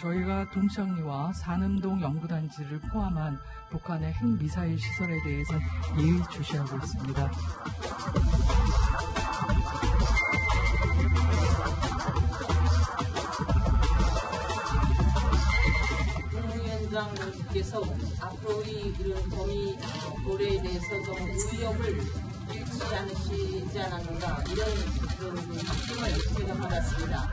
저희가 동창리와 산음동 연구단지를 포함한 북한의 핵미사일 시설에 대해서 예의 주시하고 있습니다. 공위원장님께서 앞으로의 그런 범위 도래에 대해서 좀 위협을 일치지 않으시지 않았는가 이런 그런 느낌을 제가 받았습니다.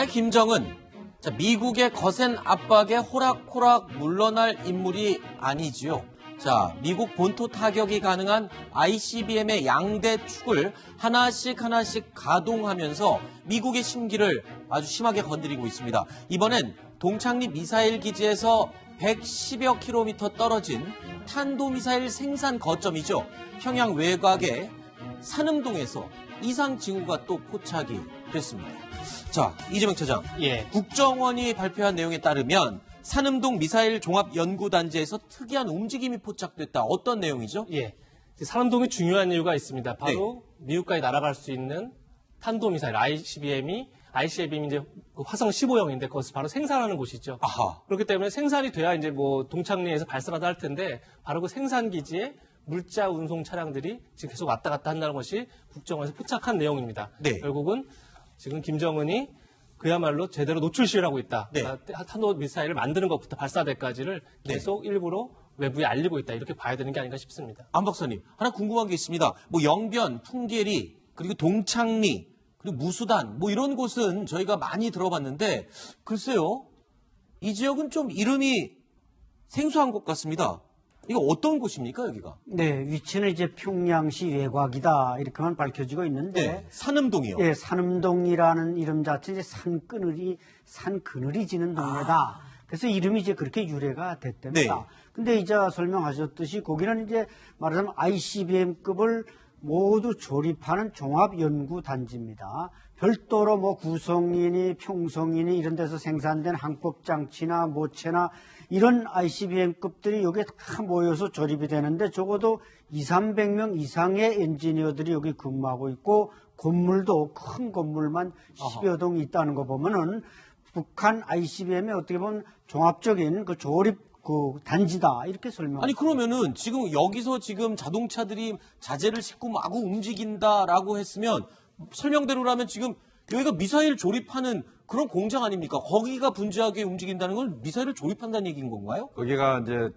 북한의 김정은 자, 미국의 거센 압박에 호락호락 물러날 인물이 아니지요. 자, 미국 본토 타격이 가능한 ICBM의 양대 축을 하나씩 하나씩 가동하면서 미국의 심기를 아주 심하게 건드리고 있습니다. 이번엔 동창리 미사일 기지에서 110여 킬로미터 떨어진 탄도미사일 생산 거점이죠. 평양 외곽의 산음동에서 이상 징후가 또 포착이 됐습니다. 자, 이재명 차장. 예. 국정원이 발표한 내용에 따르면 산음동 미사일 종합연구단지에서 특이한 움직임이 포착됐다. 어떤 내용이죠? 예. 산음동이 중요한 이유가 있습니다. 바로 미국까지 날아갈 수 있는 탄도미사일 ICBM이 ICBM이 이제 그 화성 15형인데 그것을 바로 생산하는 곳이죠. 아하. 그렇기 때문에 생산이 돼야 이제 뭐 동창리에서 발사하다 할 텐데 바로 그 생산 기지에 물자 운송 차량들이 지금 계속 왔다 갔다 한다는 것이 국정원에서 포착한 내용입니다. 네. 결국은 지금 김정은이 그야말로 제대로 노출 시위를 하고 있다. 네. 그러니까 탄도 미사일을 만드는 것부터 발사대까지를 네. 계속 일부러 외부에 알리고 있다. 이렇게 봐야 되는 게 아닌가 싶습니다. 안 박사님, 하나 궁금한 게 있습니다. 뭐 영변, 풍계리, 그리고 동창리, 그리고 무수단, 뭐 이런 곳은 저희가 많이 들어봤는데, 글쎄요, 이 지역은 좀 이름이 생소한 것 같습니다. 이거 어떤 곳입니까, 여기가? 네, 위치는 이제 평양시 외곽이다 이렇게만 밝혀지고 있는데 네, 산음동이요. 예, 산음동이라는 이름 자체 이제 산 그늘이 산 그늘이 지는 동네다. 그래서 이름이 이제 그렇게 유래가 됐답니다. 네. 근데 이제 설명하셨듯이 거기는 이제 말하자면 ICBM급을 모두 조립하는 종합연구단지입니다. 별도로 뭐 구성인이 평성인이 이런 데서 생산된 항법장치나 모체나 이런 ICBM급들이 여기에 다 모여서 조립이 되는데 적어도 2, 300명 이상의 엔지니어들이 여기 근무하고 있고 건물도 큰 건물만 10여 동 있다는 거 보면은 북한 ICBM의 어떻게 보면 종합적인 그 조립 그 단지다 이렇게 설명. 아니 그러면은 지금 여기서 지금 자동차들이 자재를 싣고 마구 움직인다라고 했으면 설명대로라면 지금 여기가 미사일 조립하는 그런 공장 아닙니까? 거기가 분주하게 움직인다는 건 미사일을 조립한다는 얘기인 건가요? 거기가 이제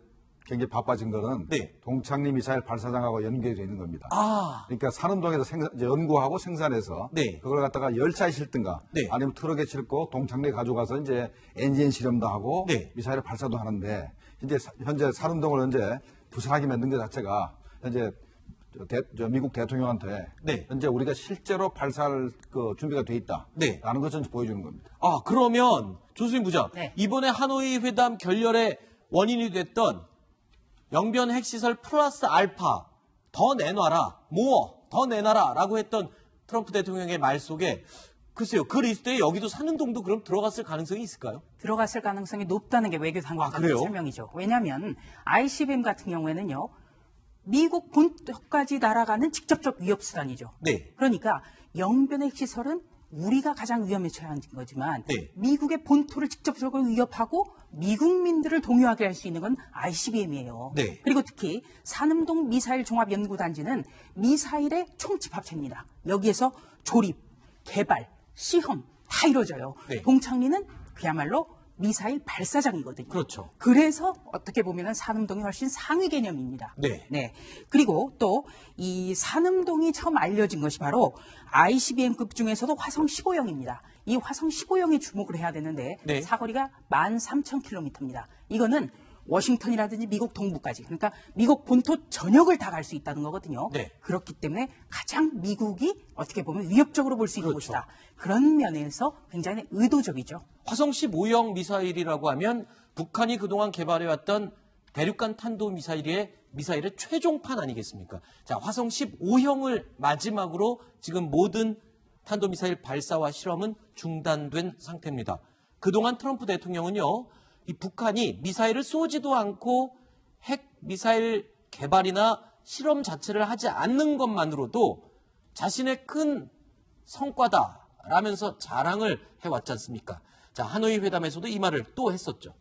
굉장히 바빠진 거는 네. 동창리 미사일 발사장하고 연결이 되어 있는 겁니다. 아, 그러니까 산음동에서 생산, 연구하고 생산해서 네. 그걸 갖다가 열차에 실든가 네. 아니면 트럭에 싣고 동창리에 가져가서 이제 엔진 실험도 하고 네. 미사일 발사도 하는데 이제 사- 현재 산음동을 이제 부산하게 만든 것 자체가 현재 저 대- 저 미국 대통령한테 네. 현재 우리가 실제로 발사할 그 준비가 돼 네. 있다라는 것을 보여주는 겁니다. 아 그러면 조수인 부장 네. 이번에 하노이 회담 결렬의 원인이 됐던 영변 핵시설 플러스 알파 더 내놔라 모어 더 내놔라라고 했던 트럼프 대통령의 말 속에 글쎄요 그 리스트에 여기도 산은동도 그럼 들어갔을 가능성이 있을까요? 들어갔을 가능성이 높다는 게 외교 아, 당국의 그래요? 설명이죠. 왜냐하면 ICBM 같은 경우에는요, 미국 본토까지 날아가는 직접적 위협 수단이죠. 네. 그러니까 영변의 핵시설은 우리가 가장 위험에 처한 거지만 네. 미국의 본토를 직접적으로 위협하고 미국민들을 동요하게 할 수 있는 건 ICBM이에요. 네. 그리고 특히 산음동 미사일 종합 연구단지는 미사일의 총집합체입니다. 여기에서 조립, 개발, 시험 다 이루어져요. 네. 동창리는 그야말로 미사일 발사장이거든요. 그렇죠. 그래서 어떻게 보면 산음동이 훨씬 상위 개념입니다. 네. 그리고 또 이 산음동이 처음 알려진 것이 바로 ICBM급 중에서도 화성 15형입니다. 이 화성 15형에 주목을 해야 되는데 네. 사거리가 13,000km입니다. 이거는 워싱턴이라든지 미국 동부까지 그러니까 미국 본토 전역을 다 갈 수 있다는 거거든요. 네. 그렇기 때문에 가장 미국이 어떻게 보면 위협적으로 볼 수 있는 그렇죠. 곳이다. 그런 면에서 굉장히 의도적이죠. 화성 15형 미사일이라고 하면 북한이 그동안 개발해왔던 대륙간 탄도 미사일의 미사일의 최종판 아니겠습니까? 자, 화성 15형을 마지막으로 지금 모든 탄도 미사일 발사와 실험은 중단된 상태입니다. 그동안 트럼프 대통령은요, 이 북한이 미사일을 쏘지도 않고 핵 미사일 개발이나 실험 자체를 하지 않는 것만으로도 자신의 큰 성과다라면서 자랑을 해왔지 않습니까? 자, 하노이 회담에서도 이 말을 또 했었죠.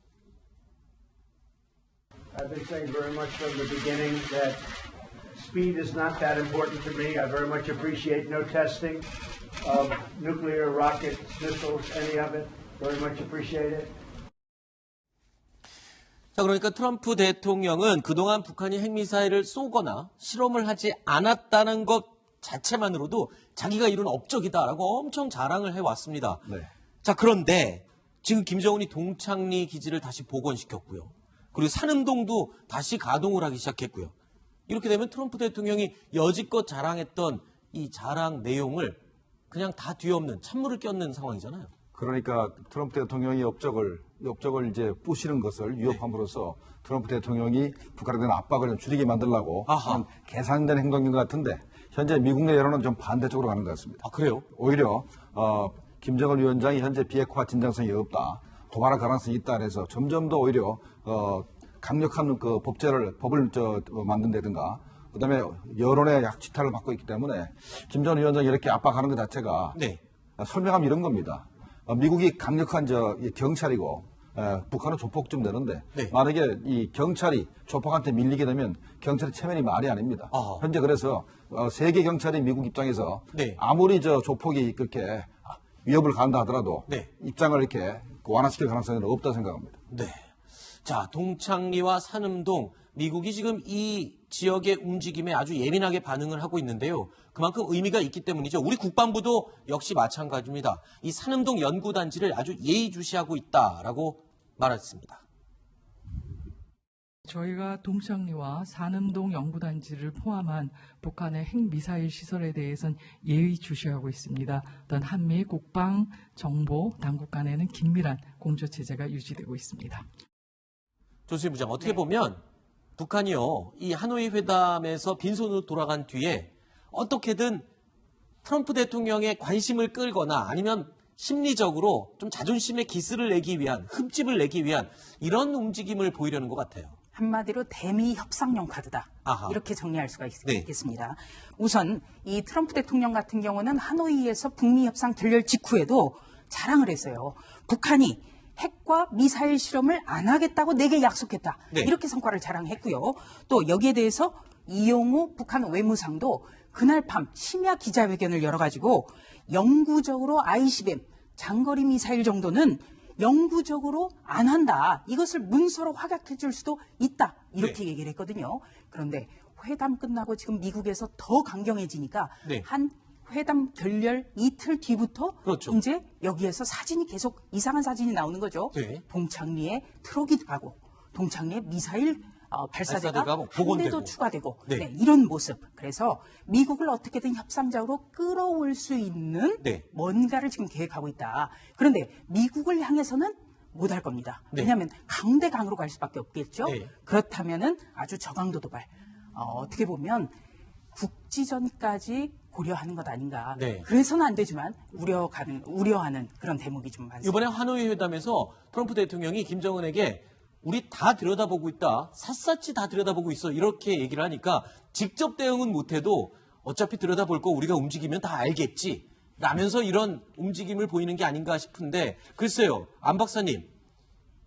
I've been saying very much from the beginning that speed is not that important to me. I very much appreciate no testing of nuclear rockets, missiles, any of it. Very much appreciate it. 자, 그러니까 트럼프 대통령은 그동안 북한이 핵미사일을 쏘거나 실험을 하지 않았다는 것 자체만으로도 자기가 이룬 업적이다라고 엄청 자랑을 해왔습니다. 네. 자, 그런데 지금 김정은이 동창리 기지를 다시 복원시켰고요. 그리고 산음동도 다시 가동을 하기 시작했고요. 이렇게 되면 트럼프 대통령이 여지껏 자랑했던 이 자랑 내용을 그냥 다 뒤엎는 찬물을 껴는 상황이잖아요. 그러니까 트럼프 대통령이 업적을 이 업적을 이제 부시는 것을 위협함으로써 트럼프 대통령이 북한에 대한 압박을 좀 줄이게 만들려고 아하. 하는 계산된 행동인 것 같은데 현재 미국 내 여론은 좀 반대쪽으로 가는 것 같습니다. 아, 그래요? 오히려 어, 김정은 위원장이 현재 비핵화 진정성이 없다, 도발할 가능성이 있다 해서 점점 더 오히려 어, 강력한 그 법제를 법을 저 어, 만든다든가 그다음에 여론의 약지탈을 받고 있기 때문에 김정은 위원장이 이렇게 압박하는 것 자체가 네. 아, 설명하면 이런 겁니다. 어, 미국이 강력한 저이 경찰이고 에, 북한은 조폭쯤 되는데 네. 만약에 이 경찰이 조폭한테 밀리게 되면 경찰의 체면이 말이 아닙니다. 아하. 현재 그래서 어, 세계 경찰이 미국 입장에서 네. 아무리 저 조폭이 그렇게 위협을 가한다 하더라도 네. 입장을 이렇게 완화시킬 가능성은 없다 생각합니다. 네. 자, 동창리와 산음동, 미국이 지금 이 지역의 움직임에 아주 예민하게 반응을 하고 있는데요. 그만큼 의미가 있기 때문이죠. 우리 국방부도 역시 마찬가지입니다. 이 산음동 연구단지를 아주 예의주시하고 있다라고 말했습니다. 저희가 동창리와 산음동 연구단지를 포함한 북한의 핵미사일 시설에 대해선 예의주시하고 있습니다. 또한 한미 국방 정보 당국 간에는 긴밀한 공조 체제가 유지되고 있습니다. 조수희 부장, 어떻게 보면 북한이요, 이 하노이 회담에서 빈손으로 돌아간 뒤에 어떻게든 트럼프 대통령의 관심을 끌거나 아니면 심리적으로 좀 자존심의 기스를 내기 위한, 흠집을 내기 위한 이런 움직임을 보이려는 것 같아요. 한마디로 대미 협상용 카드다. 아하. 이렇게 정리할 수가 있, 네. 겠습니다 우선 이 트럼프 대통령 같은 경우는 하노이에서 북미 협상 결렬 직후에도 자랑을 했어요. 북한이 핵과 미사일 실험을 안 하겠다고 내게 약속했다. 네. 이렇게 성과를 자랑했고요. 또 여기에 대해서 이용우 북한 외무상도 그날 밤 심야 기자회견을 열어가지고 영구적으로 ICBM 장거리 미사일 정도는 영구적으로 안 한다. 이것을 문서로 확약해 줄 수도 있다. 이렇게 네. 얘기를 했거든요. 그런데 회담 끝나고 지금 미국에서 더 강경해지니까 네. 한 회담 결렬 이틀 뒤부터 그렇죠. 이제 여기에서 사진이 계속 이상한 사진이 나오는 거죠. 네. 동창리에 트럭이 가고 동창리에 미사일 어, 발사대가 발사대가 한 복원되고. 대도 추가되고 네. 네, 이런 모습. 그래서 미국을 어떻게든 협상자로 끌어올 수 있는 네. 뭔가를 지금 계획하고 있다. 그런데 미국을 향해서는 못할 겁니다. 네. 왜냐하면 강대 강으로 갈 수밖에 없겠죠. 네. 그렇다면은 아주 저강도 도발. 어, 떻게 보면 국지전까지 고려하는 것 아닌가. 네. 그래서는 안 되지만 우려가는 우려하는 그런 대목이 좀 많습니다. 이번에 하노이 회담에서 트럼프 대통령이 김정은에게 우리 다 들여다보고 있다. 샅샅이 다 들여다보고 있어. 이렇게 얘기를 하니까 직접 대응은 못해도 어차피 들여다볼 거 우리가 움직이면 다 알겠지. 라면서 이런 움직임을 보이는 게 아닌가 싶은데 글쎄요. 안 박사님.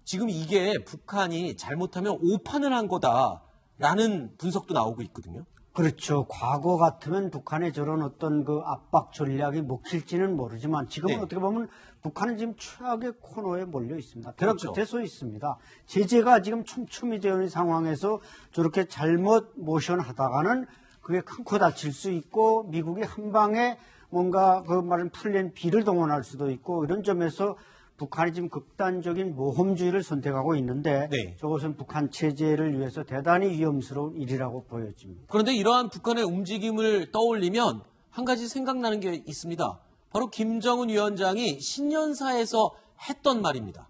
지금 이게 북한이 잘못하면 오판을 한 거다라는 분석도 나오고 있거든요. 그렇죠. 과거 같으면 북한의 저런 어떤 그 압박 전략이 먹힐지는 모르지만 지금은 네. 어떻게 보면 북한은 지금 최악의 코너에 몰려 있습니다. 벼락 그렇죠. 끝에 서 있습니다. 제재가 지금 촘촘히 되어 있는 상황에서 저렇게 잘못 모션 하다가는 그게 큰 코 다칠 수 있고 미국이 한 방에 뭔가 그 말은 풀린 비를 동원할 수도 있고 이런 점에서 북한이 지금 극단적인 모험주의를 선택하고 있는데 네. 저것은 북한 체제를 위해서 대단히 위험스러운 일이라고 보여집니다. 그런데 이러한 북한의 움직임을 떠올리면 한 가지 생각나는 게 있습니다. 바로 김정은 위원장이 신년사에서 했던 말입니다.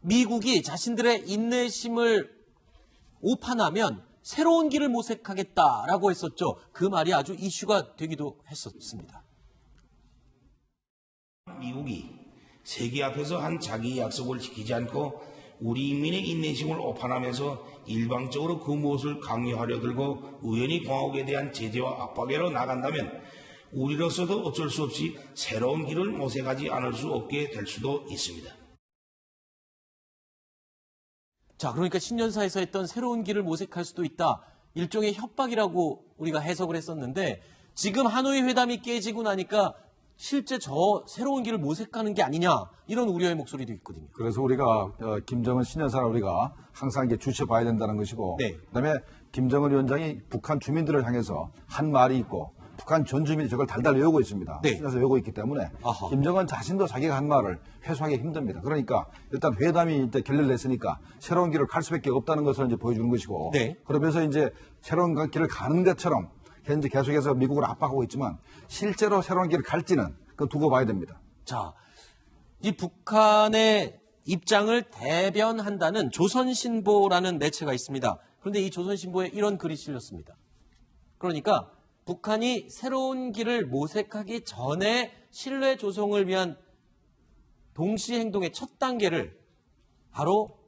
미국이 자신들의 인내심을 오판하면 새로운 길을 모색하겠다라고 했었죠. 그 말이 아주 이슈가 되기도 했었습니다. 미국이 세계 앞에서 한 자기 약속을 지키지 않고 우리 인민의 인내심을 오판하면서 일방적으로 그 무엇을 강요하려 들고 우연히 공화국에 대한 제재와 압박으로 나간다면 우리로서도 어쩔 수 없이 새로운 길을 모색하지 않을 수 없게 될 수도 있습니다. 자, 그러니까 신년사에서 했던 새로운 길을 모색할 수도 있다. 일종의 협박이라고 우리가 해석을 했었는데 지금 하노이 회담이 깨지고 나니까 실제 저 새로운 길을 모색하는 게 아니냐 이런 우려의 목소리도 있거든요. 그래서 우리가 어, 김정은 신년사를 우리가 항상 이게 주셔봐야 된다는 것이고 네. 그다음에 김정은 위원장이 북한 주민들을 향해서 한 말이 있고 북한 전 주민이 저걸 달달 외우고 있습니다. 네. 신년사 외우고 있기 때문에 아하. 김정은 자신도 자기가 한 말을 회수하기 힘듭니다. 그러니까 일단 회담이 이제 결렬됐으니까 새로운 길을 갈 수밖에 없다는 것을 이제 보여주는 것이고 네. 그러면서 이제 새로운 길을 가는 데처럼 현재 계속해서 미국을 압박하고 있지만 실제로 새로운 길을 갈지는 그 두고 봐야 됩니다. 자, 이 북한의 입장을 대변한다는 조선신보라는 매체가 있습니다. 그런데 이 조선신보에 이런 글이 실렸습니다. 그러니까 북한이 새로운 길을 모색하기 전에 신뢰 조성을 위한 동시 행동의 첫 단계를 바로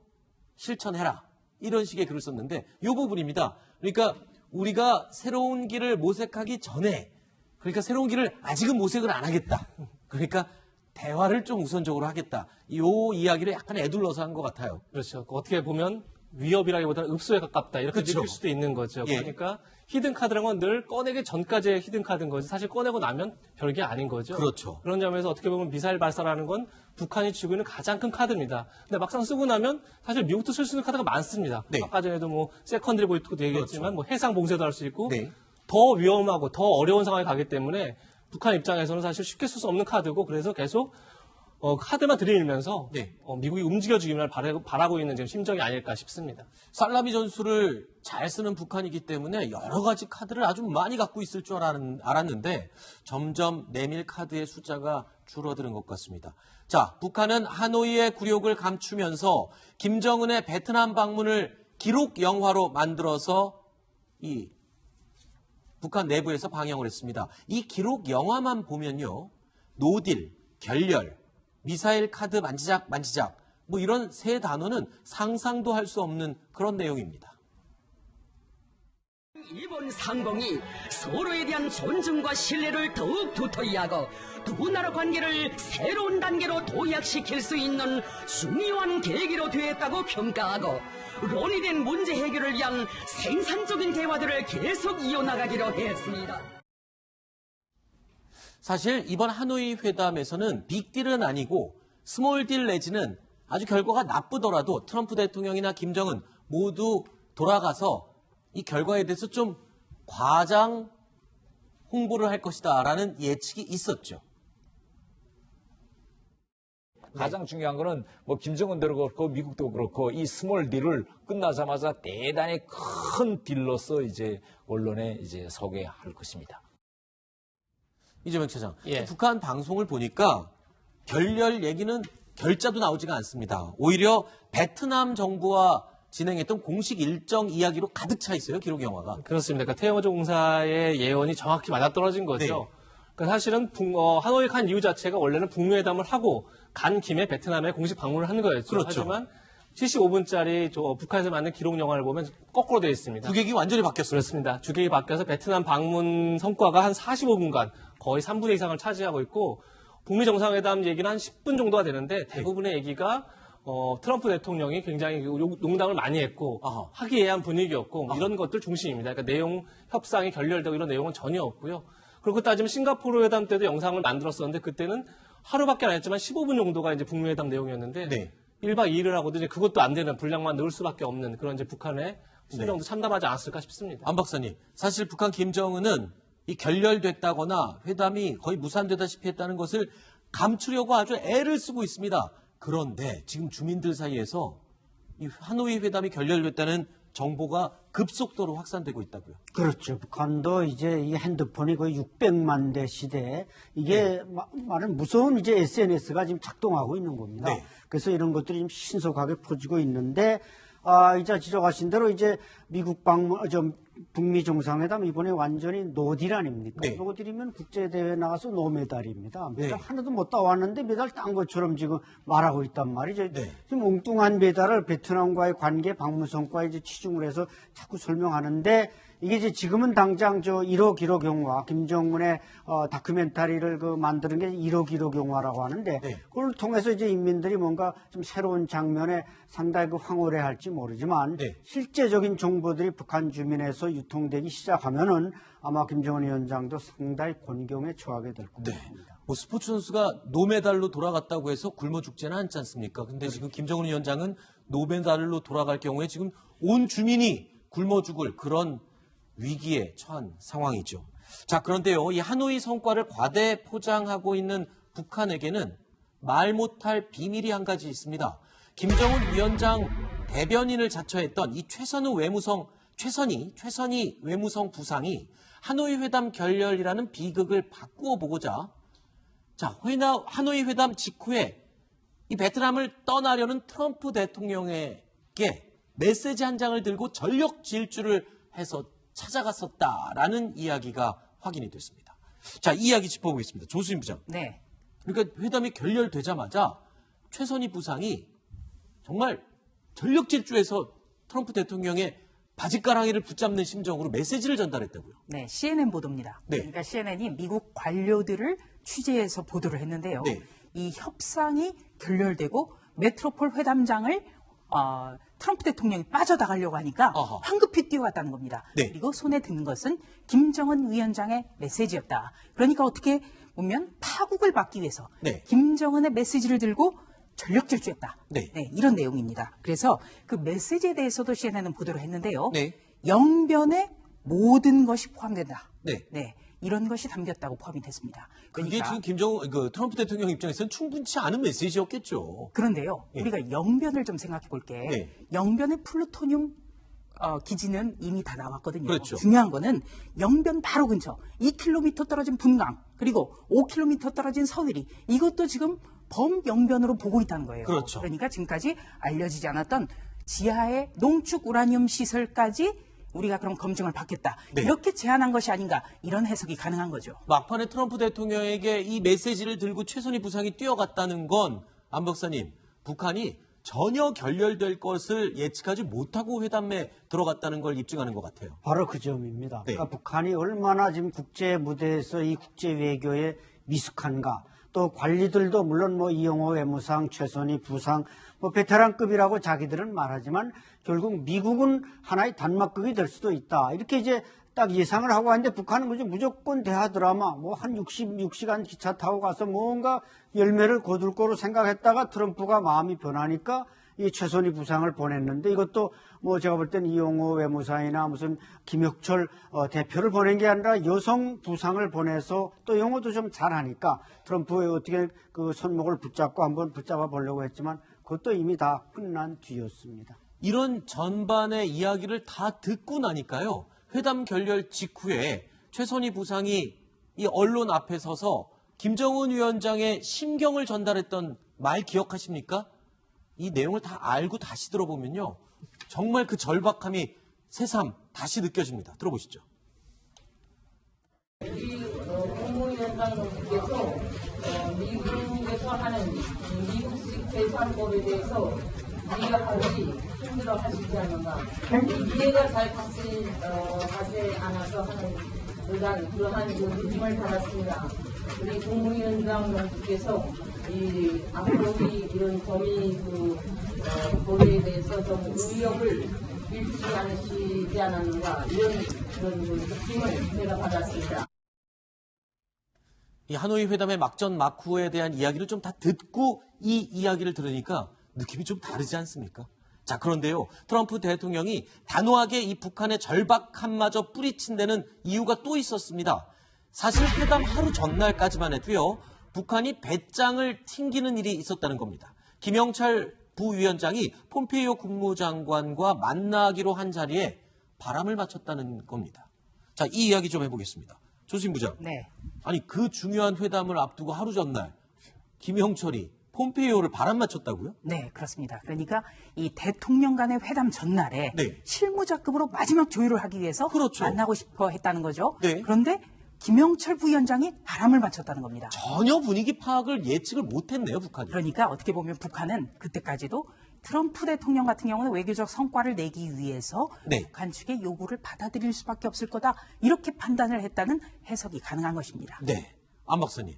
실천해라. 이런 식의 글을 썼는데 이 부분입니다. 그러니까 우리가 새로운 길을 모색하기 전에 그러니까 새로운 길을 아직은 모색을 안 하겠다. 그러니까 대화를 좀 우선적으로 하겠다. 이 이야기를 약간 애둘러서 한 것 같아요. 그렇죠. 어떻게 보면 위협이라기보다는 읍소에 가깝다 이렇게 그렇죠. 느낄 수도 있는 거죠. 예. 그러니까 히든 카드라는 건늘 꺼내기 전까지의 히든 카드인 거지 사실 꺼내고 나면 별게 아닌 거죠. 그렇죠. 그런 점에서 어떻게 보면 미사일 발사라는 건 북한이 쥐고 있는 가장 큰 카드입니다. 근데 막상 쓰고 나면 사실 미국도 쓸 수 있는 카드가 많습니다. 네. 아까 전에도 뭐 세컨드리 보이트도 얘기했지만 뭐 해상 봉쇄도 할 수 있고 네. 더 위험하고 더 어려운 상황에 가기 때문에 북한 입장에서는 사실 쉽게 쓸 수 없는 카드고 그래서 계속 어, 카드만 들이밀면서 네. 어, 미국이 움직여주기만 바라고, 바라고 있는 지금 심정이 아닐까 싶습니다. 살라미 전술을 잘 쓰는 북한이기 때문에 여러 가지 카드를 아주 많이 갖고 있을 줄 알았- 알았는데 점점 내밀 카드의 숫자가 줄어드는 것 같습니다. 자, 북한은 하노이의 굴욕을 감추면서 김정은의 베트남 방문을 기록 영화로 만들어서 이 북한 내부에서 방영을 했습니다. 이 기록 영화만 보면요. 노딜, 결렬, 미사일 카드 만지작 만지작 뭐 이런 세 단어는 상상도 할 수 없는 그런 내용입니다. 일본 상봉이 서로에 대한 존중과 신뢰를 더욱 두터이 하고 두 나라 관계를 새로운 단계로 도약시킬 수 있는 중요한 계기로 되었다고 평가하고 논의된 문제 해결을 위한 생산적인 대화들을 계속 이어나가기로 했습니다. 사실 이번 하노이 회담에서는 빅딜은 아니고 스몰딜 내지는 아주 결과가 나쁘더라도 트럼프 대통령이나 김정은 모두 돌아가서 이 결과에 대해서 좀 과장 홍보를 할 것이다 라는 예측이 있었죠. 가장 중요한 거는 뭐 김정은도 그렇고 미국도 그렇고 이 스몰 딜을 끝나자마자 대단히 큰 딜로서 이제 언론에 이제 소개할 것입니다. 이재명 차장, 예. 북한 방송을 보니까 결렬 얘기는 결자도 나오지가 않습니다. 오히려 베트남 정부와 진행했던 공식 일정 이야기로 가득 차 있어요, 기록 영화가. 그렇습니다. 그러니까 태영호조 공사의 예언이 정확히 맞아떨어진 거죠. 네. 그러니까 사실은 북, 어, 하노이 간 이유 자체가 원래는 북미회담을 하고 간 김에 베트남에 공식 방문을 한 거였죠. 그렇죠. 하지만 75분짜리 저 북한에서 만든 기록 영화를 보면 거꾸로 되어 있습니다. 국익이 완전히 바뀌었어요. 그렇습니다. 주객이 바뀌어서 베트남 방문 성과가 한 45분간 거의 3분의 이상을 차지하고 있고 북미 정상회담 얘기는 한 10분 정도가 되는데 대부분의 얘기가 어, 트럼프 대통령이 굉장히 요- 농담을 많이 했고 아하. 화기애애한 분위기였고 뭐 이런 것들 중심입니다. 그러니까 내용 협상이 결렬되고 이런 내용은 전혀 없고요. 그렇고 따지면 싱가포르 회담 때도 영상을 만들었었는데 그때는 하루밖에 안 했지만 15분 정도가 이제 북미 회담 내용이었는데 네. 1박 2일을 하고도 이제 그것도 안 되는 분량만 넣을 수밖에 없는 그런 이제 북한의 심정도 참담하지 않았을까 싶습니다. 안 박사님, 사실 북한 김정은은 이 결렬됐다거나 회담이 거의 무산되다시피 했다는 것을 감추려고 아주 애를 쓰고 있습니다. 그런데 지금 주민들 사이에서 이 하노이 회담이 결렬됐다는 정보가 급속도로 확산되고 있다고요. 그렇죠. 북한도 이제 이 핸드폰이 거의 600만 대 시대에 이게 마- 말은 무서운 이제 SNS가 지금 작동하고 있는 겁니다. 네. 그래서 이런 것들이 지금 신속하게 퍼지고 있는데 아, 이제 지적하신 대로 이제 미국 방문, 어, 저 북미 정상회담 이번에 완전히 노딜 아닙니까? 네. 노딜이면 국제대회 나가서 노메달입니다. 메달 네. 하나도 못 따왔는데 메달 딴 것처럼 지금 말하고 있단 말이죠. 네. 지금 엉뚱한 메달을 베트남과의 관계, 방문 성과에 이제 치중을 해서 자꾸 설명하는데 이게 이제 지금은 당장 저 1호 기록 경화, 김정은의 어, 다큐멘터리를 그 만드는 게 1호 기록 경화라고 하는데 네. 그걸 통해서 이제 인민들이 뭔가 좀 새로운 장면에 상당히 그 황홀해 할지 모르지만 네. 실제적인 정보들이 북한 주민에서 유통되기 시작하면은 아마 김정은 위원장도 상당히 곤경에 처하게 될 겁니다. 뭐 스포츠 선수가 노메달로 돌아갔다고 해서 굶어 죽지는 않지 않습니까? 근데 지금 김정은 위원장은 노메달로 돌아갈 경우에 지금 온 주민이 굶어 죽을 그런 위기에 처한 상황이죠. 자, 그런데요, 이 하노이 성과를 과대 포장하고 있는 북한에게는 말 못할 비밀이 한 가지 있습니다. 김정은 위원장 대변인을 자처했던 이 최선우 외무성, 최선희, 최선희 외무성 부상이 하노이 회담 결렬이라는 비극을 바꾸어 보고자 자, 하노이 회담 직후에 이 베트남을 떠나려는 트럼프 대통령에게 메시지 한 장을 들고 전력 질주를 해서 찾아갔었다라는 이야기가 확인이 됐습니다. 자, 이 이야기 짚어보겠습니다. 조수임 부장. 네. 그러니까 회담이 결렬되자마자 최선희 부상이 정말 전력 질주해서 트럼프 대통령의 바지가랑이를 붙잡는 심정으로 메시지를 전달했다고요. 네, CNN 보도입니다. 네. 그러니까 CNN이 미국 관료들을 취재해서 보도를 했는데요. 네. 이 협상이 결렬되고 메트로폴 회담장을 어, 트럼프 대통령이 빠져나가려고 하니까 어허. 황급히 뛰어갔다는 겁니다. 네. 그리고 손에 드는 것은 김정은 위원장의 메시지였다. 그러니까 어떻게 보면 파국을 막기 위해서 네. 김정은의 메시지를 들고 전력 질주했다. 네. 이런 내용입니다. 그래서 그 메시지에 대해서도 CNN은 보도를 했는데요. 네. 영변에 모든 것이 포함된다. 네. 이런 것이 담겼다고 포함이 됐습니다. 그게 그러니까 지금 김정은, 그 트럼프 대통령 입장에서는 충분치 않은 메시지였겠죠. 그런데요. 예. 우리가 영변을 좀 생각해 볼게. 네. 영변의 플루토늄 어, 기지는 이미 다 나왔거든요. 그렇죠. 중요한 거는 영변 바로 근처 2km 떨어진 분강 그리고 5km 떨어진 서위리 이것도 지금 범영변으로 보고 있다는 거예요. 그렇죠. 그러니까 지금까지 알려지지 않았던 지하의 농축 우라늄 시설까지 우리가 그럼 검증을 받겠다. 네. 이렇게 제안한 것이 아닌가 이런 해석이 가능한 거죠. 막판에 트럼프 대통령에게 이 메시지를 들고 최선희 부상이 뛰어갔다는 건, 안 박사님, 북한이 전혀 결렬될 것을 예측하지 못하고 회담에 들어갔다는 걸 입증하는 것 같아요. 바로 그 점입니다. 네. 그러니까 북한이 얼마나 지금 국제 무대에서 이 국제 외교에 미숙한가. 또 관리들도 물론 뭐 이영호 외무상, 최선희 부상, 뭐 베테랑급이라고 자기들은 말하지만 결국 미국은 하나의 단막극이 될 수도 있다. 이렇게 이제 딱 예상을 하고 하는데 북한은 무조건 대하 드라마 뭐 한 66시간 기차 타고 가서 뭔가 열매를 거둘 거로 생각했다가 트럼프가 마음이 변하니까 이 최선희 부상을 보냈는데 이것도 뭐 제가 볼 땐 이용호 외무상이나 무슨 김혁철 어, 대표를 보낸 게 아니라 여성 부상을 보내서 또 영어도 좀 잘하니까 트럼프의 어떻게 그 손목을 붙잡고 한번 붙잡아 보려고 했지만 그것도 이미 다 끝난 뒤였습니다. 이런 전반의 이야기를 다 듣고 나니까요. 회담 결렬 직후에 최선희 부상이 이 언론 앞에 서서 김정은 위원장의 심경을 전달했던 말 기억하십니까? 이 내용을 다 알고 다시 들어보면요. 정말 그 절박함이 새삼 다시 느껴집니다. 들어보시죠. 우리 어, 국무위원장님께서 어, 미국에서 하는 미국식 계산법에 대해서 이해하기 힘들어 하시지 않는가. 이해가 잘 가지, 어, 가지 않아서 하는 그러한 그 느낌을 받았습니다. 우리 국무위원장님께서 이 앞으로 이 이런 범위 그 어, 범위에 대해서 좀 의욕을 잃지 않으시지 않았는가 이런 그런 그 느낌을 제가 받았습니다. 이 하노이 회담의 막전 막후에 대한 이야기를 좀 다 듣고 이 이야기를 들으니까 느낌이 좀 다르지 않습니까? 자, 그런데요. 트럼프 대통령이 단호하게 이 북한의 절박함마저 뿌리친 데는 이유가 또 있었습니다. 사실 회담 하루 전날까지만 해도요. 북한이 배짱을 튕기는 일이 있었다는 겁니다. 김영철 부위원장이 폼페이오 국무장관과 만나기로 한 자리에 바람을 맞췄다는 겁니다. 자, 이 이야기 좀 해보겠습니다. 조심 부장. 네. 아니 그 중요한 회담을 앞두고 하루 전날 김영철이 폼페이오를 바람 맞췄다고요? 네, 그렇습니다. 그러니까 이 대통령 간의 회담 전날에 네. 실무자급으로 마지막 조율을 하기 위해서 그렇죠. 만나고 싶어 했다는 거죠. 네. 그런데 김영철 부위원장이 바람을 맞췄다는 겁니다. 전혀 분위기 파악을 예측을 못했네요, 북한이. 그러니까 어떻게 보면 북한은 그때까지도 트럼프 대통령 같은 경우는 외교적 성과를 내기 위해서 네. 북한 측의 요구를 받아들일 수밖에 없을 거다 이렇게 판단을 했다는 해석이 가능한 것입니다. 네, 안 박사님.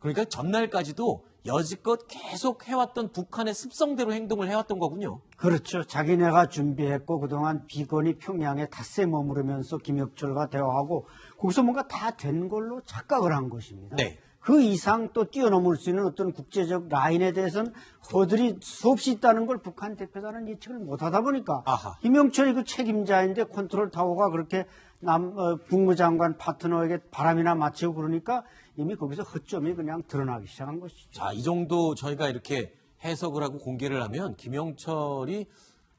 그러니까 전날까지도 여지껏 계속 해왔던 북한의 습성대로 행동을 해왔던 거군요. 그렇죠. 자기네가 준비했고 그동안 비건이 평양에 닷새 머무르면서 김혁철과 대화하고 거기서 뭔가 다 된 걸로 착각을 한 것입니다. 네. 그 이상 또 뛰어넘을 수 있는 어떤 국제적 라인에 대해서는 허들이 수없이 있다는 걸 북한 대표단은 예측을 못하다 보니까 아하. 김영철이 그 책임자인데 컨트롤 타워가 그렇게 남 어, 국무장관 파트너에게 바람이나 맞히고 그러니까 이미 거기서 허점이 그냥 드러나기 시작한 것이죠. 자, 이 정도 저희가 이렇게 해석을 하고 공개를 하면 김영철이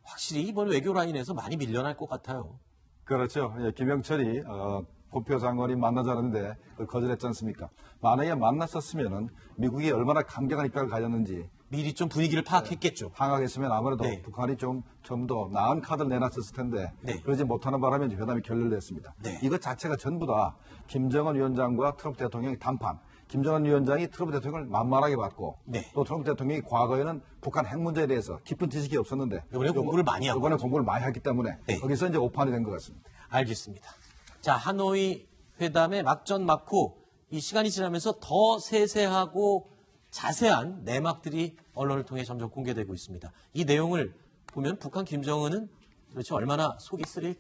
확실히 이번 외교 라인에서 많이 밀려날 것 같아요. 그렇죠. 예, 김영철이 어, 고표 장관이 만나자는데 그걸 거절했지 않습니까? 만약에 만났었으면은 미국이 얼마나 강경한 입장을 가졌는지 미리 좀 분위기를 파악했겠죠. 파악했으면 아무래도 네. 북한이 좀 좀 더 나은 카드를 내놨었을 텐데 네. 그러지 못하는 바람에 이제 회담이 결렬됐습니다. 네. 이것 자체가 전부 다 김정은 위원장과 트럼프 대통령의 담판. 김정은 위원장이 트럼프 대통령을 만만하게 봤고 네. 또 트럼프 대통령이 과거에는 북한 핵 문제에 대해서 깊은 지식이 없었는데 이번에 공부를 많이 하고. 이번에 공부를 많이 했기 때문에 네. 거기서 이제 오판이 된 것 같습니다. 알겠습니다. 자, 하노이 회담의 막전 막후 이 시간이 지나면서 더 세세하고 자세한 내막들이 언론을 통해 점점 공개되고 있습니다. 이 내용을 보면 북한 김정은은 도대체 얼마나 속이 쓰릴까요?